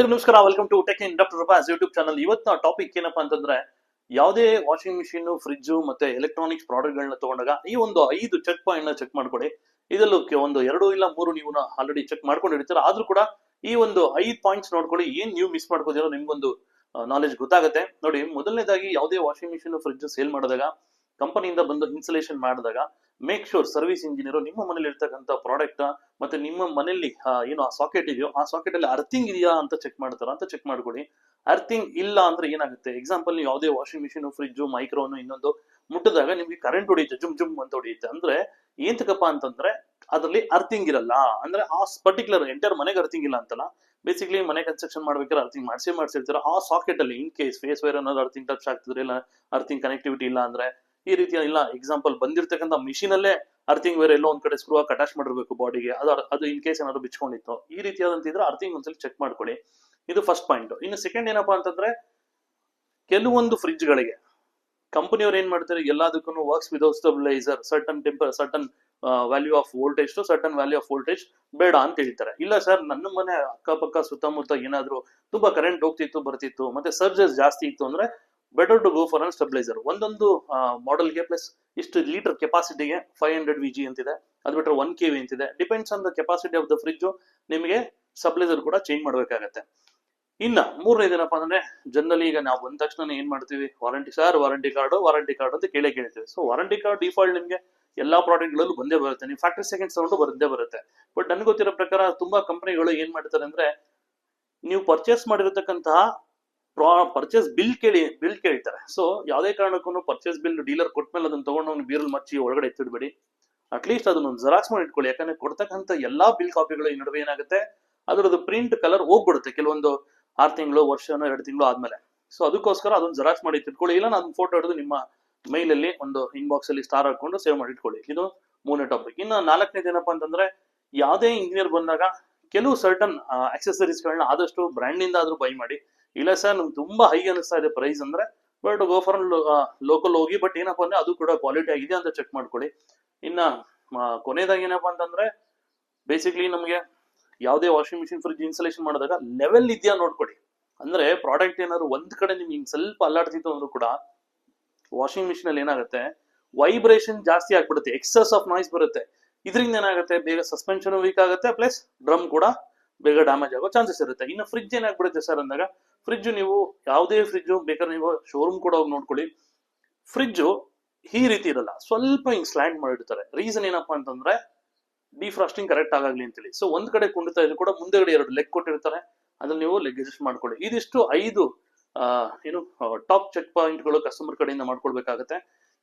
ಎಲ್ರಿಗೂ ನಮಸ್ಕಾರ. Welcome to tech in doctor Roopa's YouTube channel ಇವತ್ತಿನ ಟಾಪಿಕ್ ಏನಪ್ಪ ಅಂತಂದ್ರೆ, ಯಾವುದೇ ವಾಷಿಂಗ್ ಮಿಷಿನ್ ಫ್ರಿಡ್ಜ್ ಮತ್ತೆ ಎಲೆಕ್ಟ್ರಾನಿಕ್ಸ್ ಪ್ರಾಡಕ್ಟ್ ಗಳನ್ನ ತಗೊಂಡಾಗ ಈ ಒಂದು ಐದು ಚೆಕ್ ಪಾಯಿಂಟ್ನ ಚೆಕ್ ಮಾಡ್ಕೊಡಿ. ಇದರಲ್ಲೂ ಒಂದು ಎರಡು ಇಲ್ಲ ಮೂರು ನೀವು ಆಲ್ರೆಡಿ ಚೆಕ್ ಮಾಡ್ಕೊಂಡಿರ್ತೀರ. ಆದ್ರೂ ಕೂಡ ಈ ಒಂದು ಐದು ಪಾಯಿಂಟ್ಸ್ ನೋಡ್ಕೊಳ್ಳಿ ಏನ್ ನೀವು ಮಿಸ್ ಮಾಡ್ಕೋದಿರೋ ನಿಮ್ಗೊಂದು ನಾಲೆಜ್ ಗೊತ್ತಾಗುತ್ತೆ. ನೋಡಿ, ಮೊದಲನೇದಾಗಿ ಯಾವುದೇ ವಾಷಿಂಗ್ ಮಿಷಿನ್ ಫ್ರಿಜ್ ಸೇಲ್ ಮಾಡಿದಾಗ ಕಂಪನಿಯಿಂದ ಬಂದು ಇನ್ಸುಲೇಷನ್ ಮಾಡಿದಾಗ ಮೇಕ್ ಶೋರ್ ಸರ್ವಿಸ್ ಇಂಜಿನಿಯರ್ ನಿಮ್ಮ ಮನೇಲಿ ಇರ್ತಕ್ಕಂಥ ಪ್ರಾಡಕ್ಟ್ ಮತ್ತೆ ನಿಮ್ಮ ಮನೆಯಲ್ಲಿ ಏನು ಆ ಸಾಕೆಟ್ ಇದೆಯೋ ಆ ಸಾಕೆಟ್ ಅಲ್ಲಿ ಅರ್ಥಿಂಗ್ ಇದೆಯಾ ಅಂತ ಚೆಕ್ ಮಾಡ್ತಾರ ಅಂತ ಚೆಕ್ ಮಾಡ್ಕೊಡಿ ಅರ್ಥಿಂಗ್ ಇಲ್ಲ ಅಂದ್ರೆ ಏನಾಗುತ್ತೆ? ಎಕ್ಸಾಂಪಲ್ ನೀವು ಯಾವುದೇ ವಾಷಿಂಗ್ ಮಿಷಿನ್ ಫ್ರಿಡ್ಜ್ ಮೈಕ್ರೋನು ಇನ್ನೊಂದು ಮುಟ್ಟಿದಾಗ ನಿಮ್ಗೆ ಕರೆಂಟ್ ಹೊಡಿಯುತ್ತೆ, ಜುಮ್ ಜುಮ್ ಅಂತ ಹೊಡಿಯುತ್ತೆ. ಅಂದ್ರೆ ಏಂತಕಪ್ಪ ಅಂತಂದ್ರೆ ಅದರಲ್ಲಿ ಅರ್ಥಿಂಗ್ ಇರಲ್ಲ. ಅಂದ್ರೆ ಆ ಪರ್ಟಿಕ್ಯುಲರ್ ಎಂಟರ್ ಮನೆಗೆ ಅರ್ಥಿಂಗ್ ಇಲ್ಲ ಅಂತಲ್ಲ. ಬೇಸಿಕ್ಲಿ ಮನೆ ಕನ್ಸ್ಟ್ರಕ್ಷನ್ ಮಾಡ್ಬೇಕಾದ್ರೆ ಅರ್ಥಿಂಗ್ ಮಾಡಿಸಿ ಮಾಡ್ಸಿರ್ತಾರೆ. ಆ ಸಾಕೆಟ್ ಅಲ್ಲಿ ಇನ್ ಕೇಸ್ ಫೇಸ್ ವೈರ್ ಅನ್ನೋದು ಅರ್ಥಿಂಗ್ ಟಚ್ ಆಗ್ತಿದ್ರೆ ಇಲ್ಲ ಅರ್ಥಿಂಗ್ ಕನೆಕ್ಟಿವಿಟಿ ಇಲ್ಲ ಅಂದ್ರೆ ಈ ರೀತಿಯ ಇಲ್ಲ. ಎಕ್ಸಾಂಪಲ್ ಬಂದಿರ್ತಕ್ಕಂಥ ಮಿಷಿನ್ ಅಲ್ಲೇ ಅರ್ಥಿಂಗ್ ಬೇರೆ ಎಲ್ಲೋ ಒಂದ್ ಕಡೆ ಸ್ಕ್ರೂ ಅಟ್ಯಾಚ್ ಮಾಡಿರ್ಬೇಕು ಬಾಡಿಗೆ ಅದು ಅದು ಇನ್ ಕೇಸ್ ಏನಾದ್ರು ಬಿಚ್ಕೊಂಡಿತ್ತು. ಈ ರೀತಿಯಾದಂತಿದ್ರೆ ಅರ್ಥಿಂಗ್ ಒಂದ್ಸಲ ಚೆಕ್ ಮಾಡ್ಕೊಳ್ಳಿ. ಇದು ಫಸ್ಟ್ ಪಾಯಿಂಟ್ ಇನ್ನು ಸೆಕೆಂಡ್ ಏನಪ್ಪಾ ಅಂತಂದ್ರೆ ಕೆಲವೊಂದು ಫ್ರಿಡ್ಜ್ಗಳಿಗೆ ಕಂಪನಿಯವ್ರು ಏನ್ ಮಾಡ್ತಾರೆ? ಎಲ್ಲದಕ್ಕೂ works without stabiliser certain temper certain value of voltage to certain value of voltage ಬೇಡ ಅಂತ ಹೇಳ್ತಾರೆ. ಇಲ್ಲ ಸರ್ ನನ್ನ ಮನೆ ಅಕ್ಕಪಕ್ಕ ಸುತ್ತಮುತ್ತ ಏನಾದ್ರು ತುಂಬಾ ಕರೆಂಟ್ ಹೋಗ್ತಿತ್ತು, ಬರ್ತಿತ್ತು, ಮತ್ತೆ ಸರ್ಜಸ್ ಜಾಸ್ತಿ ಇತ್ತು ಅಂದ್ರೆ better to go for an stabiliser ಒಂದೊಂದು ಮಾಡೆಲ್ಗೆ ಪ್ಲಸ್ ಇಷ್ಟು ಲೀಟರ್ ಕೆಪಾಸಿಟಿಗೆ ಫೈವ್ ಹಂಡ್ರೆಡ್ ವಿ ಜಿ ಅಂತಿದೆ. ಅದು ಬಿಟ್ಟರೆ ಒನ್ ಕೆ ವಿ ಅಂತಿದೆ. Depends on the capacity of the fridge ನಿಮಗೆ ಸಪ್ಲೈಸರ್ ಕೂಡ ಚೇಂಜ್ ಮಾಡಬೇಕಾಗತ್ತೆ. ಇನ್ನ ಮೂರನೇದೇನಪ್ಪ ಅಂದ್ರೆ ಜನರಲಿ ಈಗ ನಾವು ಬಂದ ತಕ್ಷಣ ಏನ್ ಮಾಡ್ತೀವಿ? Warranty sir warranty card warranty card ಅಂತ ಕೇಳೇ ಕೇಳ್ತೀವಿ. ಸೊ ವಾರಂಟಿ ಕಾರ್ಡ್ ಡಿಫಾಲ್ಟ್ ನಿಮಗೆ ಎಲ್ಲಾ ಪ್ರಾಡಕ್ಟ್ ಗಳಲ್ಲೂ ಬಂದೇ ಬರುತ್ತೆ. ನೀವು ಫ್ಯಾಕ್ಟರಿ ಸೆಕೆಂಡ್ ಸೌಂಡ್ ಬಂದೇ ಬರುತ್ತೆ. ಬಟ್ ನನ್ಗೆ ಗೊತ್ತಿರೋ ಪ್ರಕಾರ ತುಂಬಾ ಕಂಪನಿಗಳು ಏನ್ ಮಾಡ್ತಾರೆ ಅಂದ್ರೆ, ನೀವು ಪರ್ಚೇಸ್ ಮಾಡಿರತಕ್ಕಂತಹ ಪರ್ಚೇಸ್ ಬಿಲ್ ಕೇಳಿ ಬಿಲ್ ಕೇಳ್ತಾರೆ ಸೊ ಯಾವುದೇ ಕಾರಣಕ್ಕೂ ಪರ್ಚೇಸ್ ಬಿಲ್ ಡೀಲರ್ ಕೊಟ್ಮೇಲೆ ಅದನ್ನ ತಗೊಂಡು ಅವ್ನು ಬೀರಲ್ ಮಚ್ಚಿ ಒಳಗಡೆ ಎತ್ತಿಡ್ಬೇಡಿ. ಅಟ್ಲೀಸ್ಟ್ ಅದನ್ನ ಒಂದು ಜೆರಾಕ್ಸ್ ಮಾಡಿ ಇಟ್ಕೊಳ್ಳಿ. ಯಾಕಂದ್ರೆ ಕೊಡ್ತಕ್ಕಂತ ಎಲ್ಲಾ ಬಿಲ್ ಕಾಪಿಗಳು ಈ ನಡುವೆ ಏನಾಗುತ್ತೆ? ಅದರದ್ದು ಪ್ರಿಂಟ್ ಕಲರ್ ಹೋಗ್ಬಿಡುತ್ತೆ ಕೆಲವೊಂದು ಆರು ತಿಂಗಳು, ವರ್ಷನೋ ಎರಡು ತಿಂಗಳು ಆದ್ಮೇಲೆ. ಸೊ ಅದಕ್ಕೋಸ್ಕರ ಅದನ್ನ ಜೆರಾಕ್ಸ್ ಮಾಡಿ ಇಟ್ಕೊಳ್ಳಿ ಇಲ್ಲ ನಾನು ಫೋಟೋ ಹಿಡಿದು ನಿಮ್ಮ ಮೈಲ್ ಅಲ್ಲಿ ಒಂದು ಇನ್ಬಾಕ್ಸ್ ಅಲ್ಲಿ ಸ್ಟಾರ್ ಹಾಕೊಂಡು ಸೇವ್ ಮಾಡಿ ಇಟ್ಕೊಳ್ಳಿ. ಇದು ಮೂರನೇ ಟಾಪಿಕ್ ಇನ್ನು ನಾಲ್ಕನೇದು ಏನಪ್ಪಾ ಅಂತಂದ್ರೆ, ಯಾವುದೇ ಇಂಜಿನಿಯರ್ ಬಂದಾಗ ಕೆಲವು ಸರ್ಟನ್ ಆಕ್ಸೆಸರೀಸ್ಗಳನ್ನ ಆದಷ್ಟು ಬ್ರ್ಯಾಂಡ್ನಿಂದ ಆದ್ರೂ ಬೈ ಮಾಡಿ. ಇಲ್ಲ ಸರ್, ನಮ್ಗೆ ತುಂಬಾ ಹೈ ಅನಿಸ್ತಾ ಇದೆ ಪ್ರೈಸ್ ಅಂದ್ರೆ. ಬಟ್ ಗೋ ಫಾರ್ ಲೋಕಲ್ ಹೋಗಿ ಬಟ್ ಏನಪ್ಪಾ ಅಂದ್ರೆ ಅದು ಕೂಡ ಕ್ವಾಲಿಟಿ ಆಗಿದೆ ಅಂತ ಚೆಕ್ ಮಾಡ್ಕೊಳ್ಳಿ. ಇನ್ನ ಕೊನೆಯದಾಗಿ ಏನಪ್ಪಾ ಅಂತಂದ್ರೆ ಬೇಸಿಕ್ಲಿ ನಮಗೆ ಯಾವುದೇ ವಾಷಿಂಗ್ ಮಿಷಿನ್ ಫ್ರಿಜ್ ಇನ್ಸ್ಟಾಲೇಷನ್ ಮಾಡಿದಾಗ ಲೆವೆಲ್ ಇದೆಯಾ ನೋಡ್ಕೊಡಿ ಅಂದ್ರೆ ಪ್ರಾಡಕ್ಟ್ ಏನಾದ್ರು ಒಂದ್ ಕಡೆ ನಿಮ್ಗೆ ಸ್ವಲ್ಪ ಅಲ್ಲಾಡ್ತಿತ್ತು ಅಂದ್ರೂ ಕೂಡ ವಾಷಿಂಗ್ ಮಿಷಿನ್ ಅಲ್ಲಿ ಏನಾಗುತ್ತೆ ವೈಬ್ರೇಷನ್ ಜಾಸ್ತಿ ಆಗ್ಬಿಡುತ್ತೆ ಎಕ್ಸಸ್ ಆಫ್ ನಾಯ್ಸ್ ಬರುತ್ತೆ. ಇದರಿಂದ ಏನಾಗುತ್ತೆ, ಬೇಗ ಸಸ್ಪೆನ್ಷನ್ ವೀಕ್ ಆಗುತ್ತೆ ಪ್ಲಸ್ ಡ್ರಮ್ ಕೂಡ ಬೇಗ ಡ್ಯಾಮೇಜ್ ಆಗೋ ಚಾನ್ಸಸ್ ಇರುತ್ತೆ. ಇನ್ನು ಫ್ರಿಜ್ ಏನಾಗ್ಬಿಡುತ್ತೆ ಸರ್ ಅಂದಾಗ ಫ್ರಿಜ್ ನೀವು ಯಾವುದೇ ಫ್ರಿಜ್ ಬೇಕಾದ್ರೆ ನೀವು ಶೋರೂಮ್ ಕೂಡ ಹೋಗಿ ನೋಡ್ಕೊಳ್ಳಿ. ಫ್ರಿಜ್ ಈ ರೀತಿ ಇರಲ್ಲ, ಸ್ವಲ್ಪ ಹಿಂಗ್ ಸ್ಲ್ಯಾಂಡ್ ಮಾಡಿರ್ತಾರೆ ರೀಸನ್ ಏನಪ್ಪಾ ಅಂತಂದ್ರೆ ಡಿಫ್ರಾಸ್ಟಿಂಗ್ ಕರೆಕ್ಟ್ ಆಗಲಿ ಅಂತೇಳಿ. ಸೊ ಒಂದ್ ಕಡೆ ಕುಂಡಿತಾ ಇದ್ರು ಕೂಡ ಮುಂದೆಗಡೆ ಎರಡು ಲೆಗ್ ಕೊಟ್ಟಿರ್ತಾರೆ. ಅದ್ರಲ್ಲಿ ನೀವು ಲೆಗ್ ಅಡ್ಜಸ್ಟ್ ಮಾಡ್ಕೊಳ್ಳಿ. ಇದಿಷ್ಟು ಐದು ಏನು ಟಾಪ್ ಚೆಕ್ ಪಾಯಿಂಟ್ಗಳು ಕಸ್ಟಮರ್ ಕಡೆಯಿಂದ ಮಾಡ್ಕೊಳ್ಬೇಕಾಗತ್ತೆ.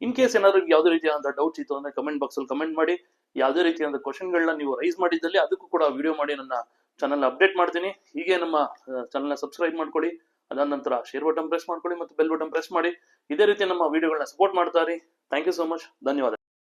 ಇನ್ ಕೇಸ್ ಏನಾದ್ರು ಯಾವುದೇ ರೀತಿಯಾದ ಡೌಟ್ಸ್ ಇತ್ತು ಅಂದ್ರೆ ಕಮೆಂಟ್ ಬಾಕ್ಸ್ ಅಲ್ಲಿ ಕಮೆಂಟ್ ಮಾಡಿ. ಯಾವುದೇ ರೀತಿಯಾದ ಕ್ವಶನ್ಗಳನ್ನ ನೀವು ರೈಸ್ ಮಾಡಿದ್ದಲ್ಲಿ ಅದಕ್ಕೂ ಕೂಡ ವಿಡಿಯೋ ಮಾಡಿ ನನ್ನ ಚಾನಲ್ ಅಪ್ಡೇಟ್ ಮಾಡ್ತೀನಿ. ಹೀಗೆ ನಮ್ಮ ಚಾನಲ್ನ ಸಬ್ಸ್ಕ್ರೈಬ್ ಮಾಡ್ಕೊಳ್ಳಿ. ಅದಾದ ನಂತರ ಶೇರ್ ಬಟನ್ ಪ್ರೆಸ್ ಮಾಡ್ಕೊಳ್ಳಿ ಮತ್ತು ಬೆಲ್ ಬಟನ್ ಪ್ರೆಸ್ ಮಾಡಿ. ಇದೇ ರೀತಿ ನಮ್ಮ ವಿಡಿಯೋಗಳನ್ನ ಸಪೋರ್ಟ್ ಮಾಡ್ತಾ ಇರಿ. ಥ್ಯಾಂಕ್ ಯು ಸೋ ಮಚ್ ಧನ್ಯವಾದ